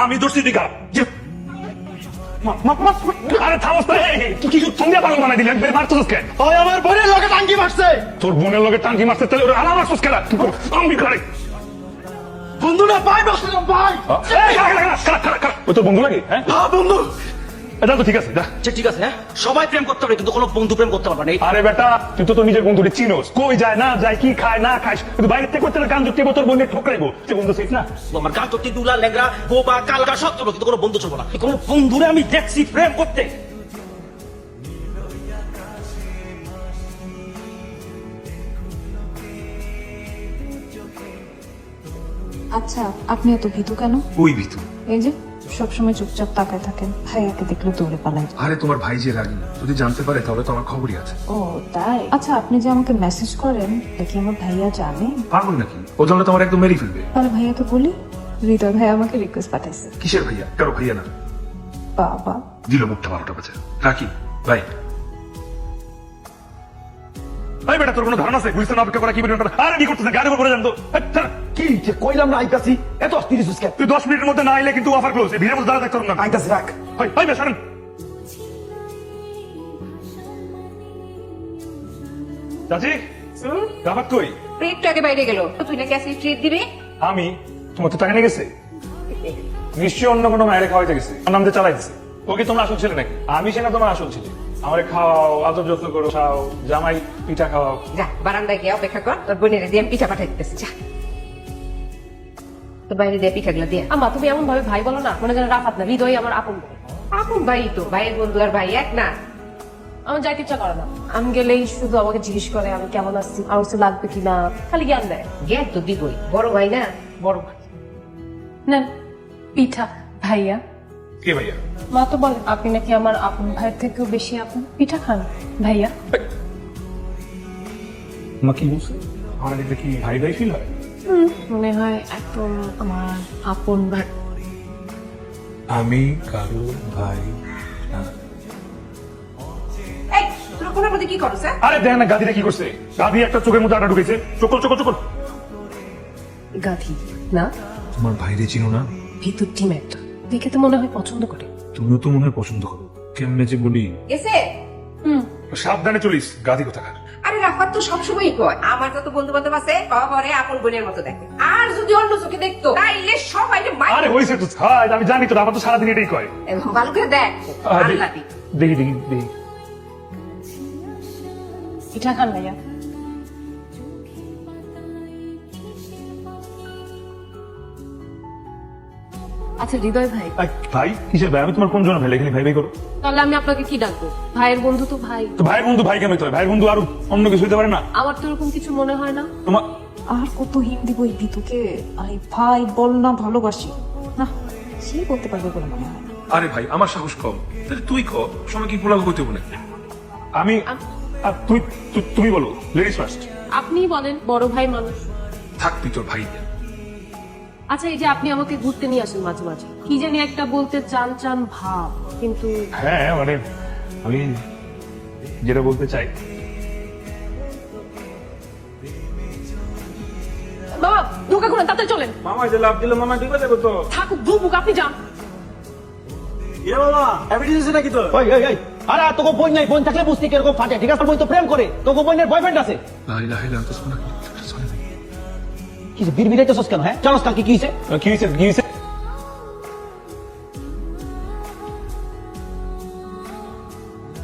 আমি দোষী দিঘা আরে থামস তো কি তুমি পাগল বানাই দিলেন মারছস কেন ওই আমার বোনের লগে টাঙ্গি মারছে তোর বোনের লগে টাঙ্কি মারতে তাহলে ওরা করে বন্ধু লাগে এটা তো ঠিক আছে যা। আচ্ছা ঠিক আছে হ্যাঁ? সবাই প্রেম করতে পারে কিন্তু কোনো বন্ধু প্রেম করতে পারবে না। এই- আরে বেটা তুই তো তোর নিজের বন্ধুরে চিনোস। কই যায় না যায় কি খায় না খায় কিন্তু বাইরে থেকে করতে গান জুটিয়ে তোর বোনের ঠোকরাইবো। সে বন্ধু সেফ না? আমার গান করতে দুলা লেগরা বোবা কালকা সব চলবে কিন্তু কোনো বন্ধু চলবো না। কোনো বন্ধুরে আমি দেখছি প্রেম করতে। আচ্ছা আপনি এত ভীতু কেন? ওই ভিতু? এই যে সবসময় চুপচাপ তাকায় থাকেন। ভাইয়াকে দেখলে দৌড়ে পালায় আরে তোমার ভাই যে রাগি যদি জানতে পারে তাহলে তো আমার খবরই আছে। ও তাই? আচ্ছা আপনি যে আমাকে মেসেজ করেন কি আমার ভাইয়া জানে? পাগল নাকি? ও জানলে তোমার একদম মেরে ফেলবে। তাহলে ভাইয়াকে বলি হৃদয় ভাই আমাকে রিকোয়েস্ট পাঠাইছে। কিসের ভাইয়া? কারও ভাইয়া না? বাবা। দিল মুখটা বারোটা বাজে। রাখি ভাই এই বেটা তোর কোনো ধারণা আছে? পুলিশের অপেক্ষা করা কি বেটা আরে কি করতেছ গাড়ি উপরে জানতো কি যে কইলাম না আইতাছি? এত অস্থির তুই দশ মিনিটের মধ্যে না আইলে কিন্তু অফার ক্লোজ ভিড়ের মধ্যে দাঁড়া থাকতে পারব না। আইতাছি রাখ। হয় হয় সারেন। চাচি রাফাত কই? বাইরে গেল। তুই নাকি ট্রিট দিবি? আমি? তোমার তো টাকা নিয়ে গেছে? নিশ্চয়ই অন্য কোনো মায়ের খাওয়াইতে গেছে। আমার নাম দিয়ে চালাই দিছে ওকে তোমরা আসল ছেলে নাকি? আমি সে না তোমার আসল ছেলে। আমার খাওয়াও আদর যত্ন করো খাও জামাই পিঠা খাওয়াও। যা বারান্দায় গিয়ে অপেক্ষা কর তোর বোনের দিয়ে পিঠা পাঠাই দিতেছি যা। তোর বাইরে দিয়ে পিঠাগুলো দিয়ে। আম্মা তুমি এমন ভাবে ভাই বলো না মনে করেন রাফাত না হৃদয় আমার আপন আপন ভাই তো ভাইয়ের বন্ধু আর ভাই এক না। আমার যাইতে ইচ্ছা করে না। আমি গেলেই শুধু আমাকে জিজ্ঞেস করে আমি কেমন আছি আমার কিছু লাগবে কিনা। খালি জ্ঞান দেয়। জ্ঞান তো দিবই। বড় ভাই না বড় ভাই। নেন পিঠা ভাইয়া। কে ভাইয়া? মা তো বলে আপনি নাকি আমার আপন ভাইয়ের থেকেও বেশি আপন। পিঠা খান ভাইয়া। মা কি বলছে? আমার কি ভাই ভাই ফিল হয়? মনে হয় একদম আমার আপন ভাই। আমি কারও ভাই না। এই তোর কি করছ হ্যাঁ? আরে দেখ না গাদিটা কি করছে? একটা চোখের মধ্যে আটা ঢুকেছে। গাধি না? তোমার ভাইরে চিনো না? ভিতর টিম একটা। দেখে তো মনে হয় পছন্দ করে। তুমিও তো মনে হয় পছন্দ করো। কেমনে যে বলি? হুম। সাবধানে চলিস গাদি কোথাকার? আরে তো সবসময়ই কয়। আমার যত বন্ধু বান্ধব আছে কবরে আপন বোনের মতো দেখে। আর যদি অন্য চোখে দেখতো তাইলে সবাই আরে হইছে তো ছাই আমি জানি তো আমার তো সারাদিন এটাই কয়। ভালো করে দেখ আল্লাহ দেখি দেখি দেখি। এটা কান ভাইয়া। আচ্ছা হৃদয় ভাই। আই, ভাই কিসের ভাই আমি তোমার কোন জন্য ফেলে এখানে ভাই ভাই করো। তাহলে আমি আপনাকে কি ডাকবো? ভাইয়ের বন্ধু তো ভাই। তো ভাইয়ের বন্ধু ভাই হতে হয় ভাইয়ের বন্ধু আর অন্য কিছু হতে পারে না? আমার তো এরকম কিছু মনে হয় না। তোমার আর কত হিন্দি বই ভীতুকে আরে ভাই বল না ভালোবাসি। না সে বলতে পারবে বলে মনে হয় না। আরে ভাই আমার সাহস কম। তাহলে তুই ক? সময় কি পোলাও হইতে বলে আমি আর তুই তু- তুমি বলো লেডিস ফার্স্ট আপনিই বলেন বড় ভাই মানুষ। থাক তুই তোর ভাই। আচ্ছা এই যে আপনি আমাকে ঘুরতে নিয়ে আসেন মাঝে মাঝে কি জানি একটা বলতে চান চান ভাব কিন্তু হ্যাঁ মানে আমি যেটা বলতে চাই। বাবা ঢোকা করে তাতে চলেন। মামা যে লাভ দিল মামা ডুবে যাবে তো থাকুক ভুবুক আপনি যান। এ বাবা এভিডেন্স নাকি তো ওই ওই ওই আরে তোকে বোন নাই বোন থাকলে বুঝতি কীরকম ফাটে ঠিক আছে? বোন তো প্রেম করে তোকে বোনের বয়ফ্রেন্ড আছে। কি বীর কেন হ্যাঁ? জানোস কালকে কি হয়েছে কি হয়েছে কি হয়েছে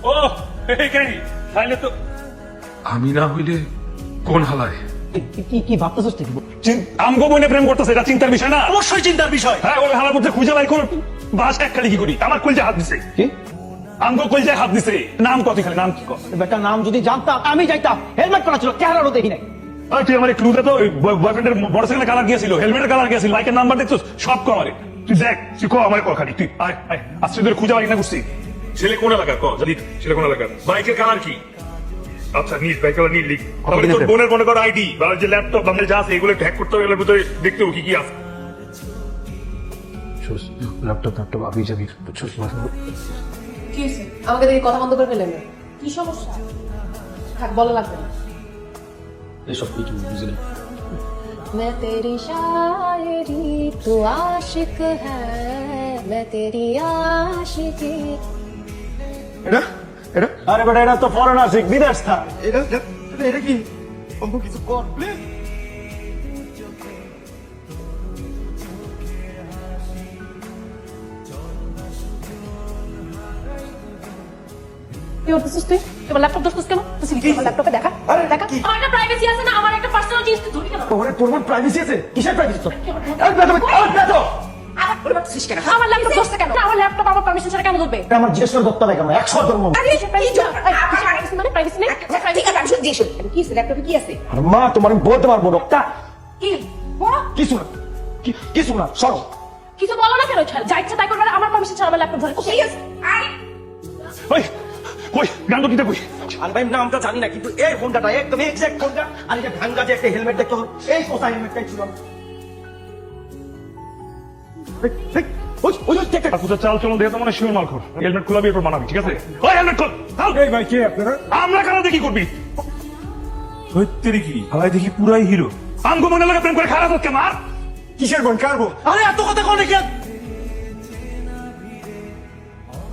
ও তাহলে তো আমি না হইলে কোন হালায়? কি- কি ভাবতেছস তুই? আমগো বইনে প্রেম করতেছে এটা চিন্তার বিষয় না? অবশ্যই চিন্তার বিষয়। হ্যাঁ ওই হালার মধ্যে খুঁজে বাই কোন বাস এক খালি কি করি? আমার কলজে হাত দিছে। কি? আমগো কলজে হাত দিছে। নাম কত খালি নাম কি কর? বেটা নাম যদি জানতাম আমি যাইতাম। হেলমেট পরা ছিল চেহারারও দেখি নাই। তুই আমার ক্লুতে তো বয়ফ্রেন্ডের মোটরসাইকেলের কালার গিয়েছিল হেলমেটের কালার গিয়েছিল বাইকের নাম্বার দেখছ সব কো আমারে। তুই দেখ তুই কো আমার কো খালি তুই আয় আয়। খুঁজে না বুঝছি ছেলে কোন এলাকার? ক জানি ছেলে কোন এলাকার? বাইকের কালার কি? আচ্ছা নীল বাইক কালার নীল লিখ। তোর বোনের মনে কর আইডি বা যে ল্যাপটপ বাংলা যা আছে এগুলো হ্যাক করতে হবে এগুলোর ভিতরে দেখতে কি কি আছে। ল্যাপটপ ল্যাপটপ আবি যাবি বুঝছস কি হয়েছে? আমাকে দেখে কথা বন্ধ করে ফেলেন কি সমস্যা? থাক বলা লাগবে না। এসব কি তুমি বুঝলে मैं तेरी शायरी तू आशिक है मैं तेरी आशिकी এটা এটা আরে বেটা এটা তো ফরেনার শিখ বিদেশ থা এটা এটা- এটা কি অঙ্ক কিছু কর প্লিজ কি করতেছিস তুই তোমার ল্যাপটপ দোষ কেন তুই আমার ল্যাপটপে দেখা আরে, তোর প্রাইভেসি আছে? কিসের প্রাইভেসি তো আরে বেটা আরে বেটা! কেন? আমার ল্যাপটপ দোষটা কেন? আমার ল্যাপটপ আমার পারমিশন ছাড়া কেন ধরবে? আমার জিজ্ঞেস করে লাগে আমার একশো ধর্ম? মানে প্রাইভেসি নেই? আচ্ছা, ঠিক আছে আমি শুনছি শুনি। কি আছে ল্যাপটপে কি আছে? আর মা তোমার আমি বলতে পারব রক্তা। কি? কিছু না কিছু না সরো কিছু বলো না কেন? যা ইচ্ছা তাই করবে আমার পারমিশন ছাড়া আমার ল্যাপটপ ধরে। ওই কই? গান কিটা কই? আর ভাই নামটা জানি না কিন্তু এই ফোনটা একদম এক্সাক্ট ফোনটা। আর এই যে ভাঙ্গা যে একটা হেলমেট দেখতে হবে এই কোথা হেলমেটটাই ছিল। মানে আমরা কেন দেখি করবি? ধৈত্যেরই কি হালাই দেখি পুরাই হিরো। আমগো মনে লাগে প্রেম করে খারাপ হচ্ছে মার। কিসের বোন কারবো আরে এত কথা কোন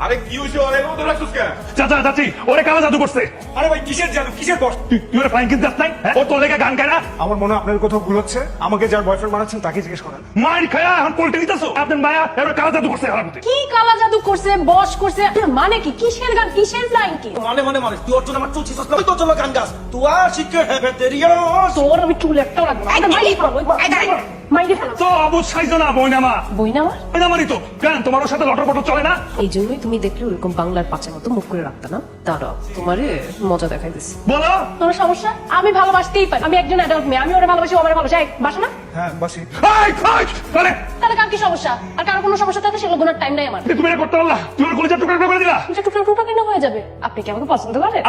আরে কি হয়েছে? অনেক মতো রাখছিস কেন? চাচা চাচি ওরে কালা জাদু করছে। আরে ভাই কিসের জাদু? কিসের বস তুই তুই ওরে ফ্লাইং কিস নাই? হ্যাঁ? ও তোর লেগে গান গায় না? আমার মনে আপনার কোথাও ভুল হচ্ছে। আমাকে যার বয়ফ্রেন্ড বানাচ্ছেন তাকে জিজ্ঞেস করেন। মার খায়া এখন পোল্টে দিতেছো? আপনার মায়া এবার কালা জাদু করছে হারাম কি কালা জাদু করছে বস করছে? মানে কি? কিসের গান? কিসের লাইন কি মনে মনে মনে তুই ওর জন্য আমার চুলছিস না, ওই তোর জন্য গান গাছ তুই আশিক হবে তেরিয়া তোর আমি চুল এটা মাইরে ফেলাবো এই দাঁড়াই। মাইরে ফেলাবো তো অবুজ সাইজ না বইনামা? বই আমার বইনামারই তো। কেন তোমার সাথে লটর পটর চলে না? এই জন্যই তুমি দেখলে ওরকম বাংলার পাঁচের মতো মুখ করে রাখতে না? দাঁড়াও তোমারে মজা দেখাইতেছি বলো। তোমার সমস্যা? আমি ভালোবাসতেই পারি। আমি একজন অ্যাডাল্ট মেয়ে। আমি ওরা ভালোবাসি ও আমার ভালোবাসি। এক, বাসো না। হ্যাঁ বাসি। এই, এই, বলে, তাহলে কার কি সমস্যা? আর কারও কোনো সমস্যা থাকলে সেগুলো গোনার টাইম নাই আমার। তুমি এটা করতে পারলা? তুমি কলেজের টুকরা টুকরা করে দিলা? টুকরা টুকরা কেন হয়ে যাবে? আপনি কি আমাকে পছন্দ করেন?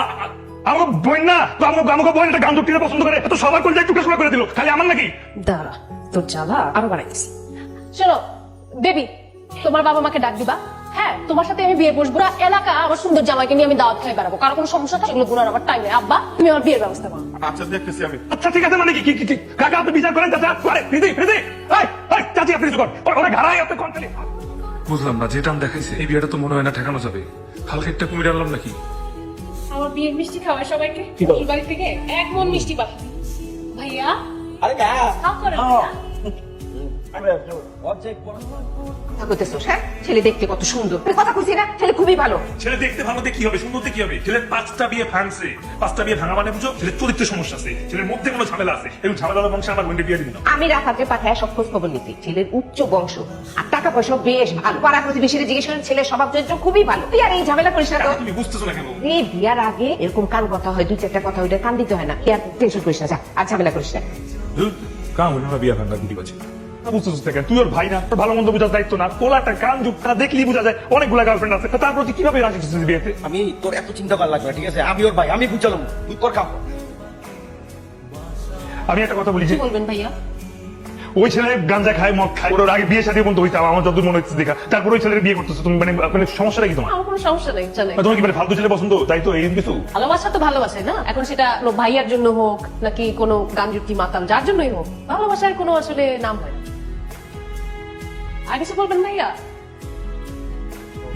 আমার বোন না। তো আমাকে আমাকে বোন একটা গান পছন্দ করে। তো সবার কলেজের টুকরা টুকরা করে দিল। খালি আমার নাকি? দাঁড়া। তোর জ্বালা আরও বাড়াইতেছি। শোনো বেবি তোমার বাবা মাকে ডাক দিবা। হ্যাঁ তোমার সাথে আমি বিয়ে বসবো না। এলাকা আমার সুন্দর জামাইকে নিয়ে আমি দাওয়াত খাই বেড়াবো। কারও কোনো সমস্যা থাকে সেগুলো গুনার আমার টাইম নেই। আব্বা তুমি আমার বিয়ের ব্যবস্থা করো। আচ্ছা দেখতেছি আমি। আচ্ছা ঠিক আছে মানে কি কি কি- কি? কাকা আপনি বিচার করেন চাচা। আরে প্রীতি প্রীতি এই এই চাচি আপনি ওরে- ওরে আপনি কোন বুঝলাম না যে টান দেখাইছে এই বিয়েটা তো মনে হয় না ঠেকানো যাবে। হালকা একটা কুমির আনলাম নাকি? আমার বিয়ের মিষ্টি খাওয়ায় সবাইকে। বাড়ি থেকে এক মন মিষ্টি পাঠাই ভাইয়া হ্যাঁ। ছেলে দেখতে কত সুন্দর। কথা কইছি না ছেলে খুবই ভালো। ছেলে দেখতে ভালো কি হবে সুন্দর কি হবে? ছেলের পাঁচটা বিয়ে ভাঙছে। পাঁচটা বিয়ে ভাঙা মানে বুঝো ছেলের চরিত্রের সমস্যা আছে। ছেলের মধ্যে কোনো ঝামেলা আছে। এবং ঝামেলা বংশে আমার বোনকে বিয়ে দিব আমি পাঠায় সব খোঁজ খবর নিতে। ছেলের উচ্চ বংশ। আর টাকা পয়সা বেশ ভালো। পাড়া প্রতিবেশীরা জিজ্ঞেস করেন ছেলের স্বভাব চরিত্র খুবই ভালো? তুই আর এই ঝামেলা করিস না তো। তুমি বুঝতেছো না কেন? এই বিয়ার আগে এরকম কান কথা হয় দুই চারটা কথা ওইটা কান দিতে হয় না। টেনশন করিস না যা। আর ঝামেলা করিস না। কাম না বিয়া ভাঙা গুটি বাজে। বুঝতেছিস দেখেন তুই ওর ভাই না তোর ভালো মন্দ বোঝার দায়িত্ব না। কোলাটা কান যুক্তটা দেখলি বোঝা যায় অনেকগুলা গার্লফ্রেন্ড আছে। তার প্রতি কীভাবে রাজি হচ্ছিস বিয়েতে? আমি তোর এত চিন্তা করা লাগবে ঠিক আছে? আমি ওর ভাই আমি বুঝালাম। তুই কর কাম আমি একটা কথা বলি কি বলবেন ভাইয়া? ওই ছেলে গাঞ্জা খায় মদ খায়। ওর আগে বিয়ে শাদী বন্ধ হইতাম আমার যতদূর মনে হচ্ছে দেখা। তারপর ওই ছেলের বিয়ে করতেছো। তুমি মানে মানে সমস্যাটা কি তোমার? আমার কোনো সমস্যা নেই চলে তোমার কি মানে ফালতু ছেলে পছন্দ? তাই তো এই কিছু? ভালোবাসা তো ভালোবাসে না? এখন সেটা কোনো ভাইয়ার জন্য হোক নাকি কোনো গাঞ্জুকি মাতাল যার জন্যই হোক ভালোবাসার কোনো আসলে নাম হয়। আর কিছু বলবেন ভাইয়া?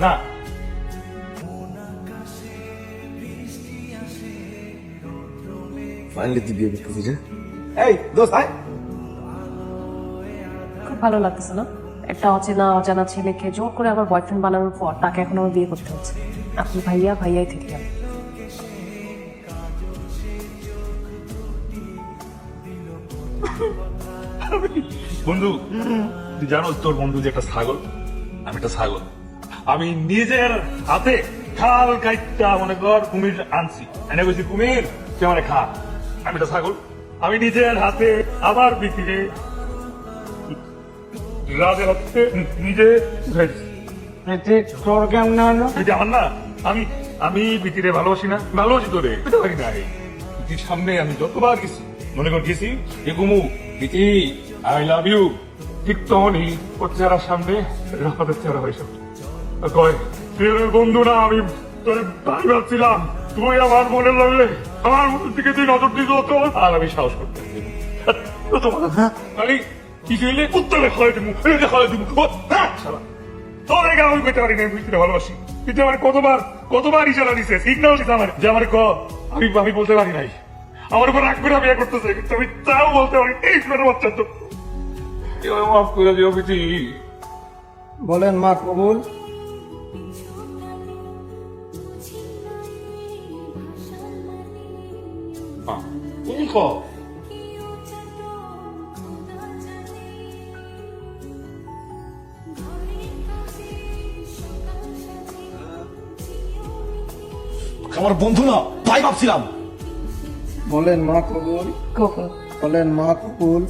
না। ফাইনালি তুই বিয়ে করতেছিস এই দোস্ত আয়। ভালো লাগতেছে না। একটা অচেনা, অজানা ছেলেকে জোর করে আমার বয়ফ্রেন্ড বানানোর পর তাকে এখন আমার বিয়ে করতে হচ্ছে। আপনি ভাইয়া, ভাইয়াই থেকে গেল বন্ধু, তুই জানো তোর বন্ধু যে একটা ছাগল? আমি একটা ছাগল। আমি নিজের হাতে খাল কাইটটা, মনে কর, কুমির আনছি। এনে কুমির, তুই মানে খা। আমি একটা ছাগল। আমি নিজের হাতে আবার বিক্রিরে রাজের নিজে উঠাইছি তোর কেমন হলো? আমার না আমি আমি বিটিরে ভালোবাসি না ভালোবাসি তোরে পারি নাই। বিটির সামনে আমি যতবার গেছি মনে কর গেছি এ গুমু বিটি আই লাভ ইউ ঠিক তখনই ওর চেহারার সামনে চেহারা হয়েছে কয় তুই বন্ধু না আমি তোর ভাই ভাবছিলাম তুই আমার মনে লাগলে আমার দিকে তুই নজর দিস তো আর আমি সাহস করতে তোমার কি কইলে? উত্তরে খাওয়াই দিমু এটা খাওয়াই। তোর না আমি বুঝতে ভালোবাসি। কিন্তু আমার কতবার কতবার ইশারা দিছে সিগন্যাল দিছে আমার। যে আমার ক আমি আমি বলতে পারি নাই। আমার উপর রাগ করে বিয়ে করতেছে কিন্তু আমি তাও বলতে পারি এই ছোট বাচ্চা তো এবার মাফ করে দিও বিটি বলেন মা কবুল। তুমি আমার বন্ধু না তাই ভাবছিলাম। বলেন মা কবুল। কখন বলেন মা কবুল।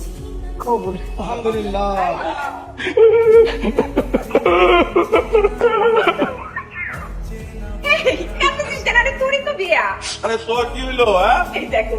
কবুল। আলহামদুলিল্লাহ। তো আরে তোর কি হইল হ্যাঁ? দেখো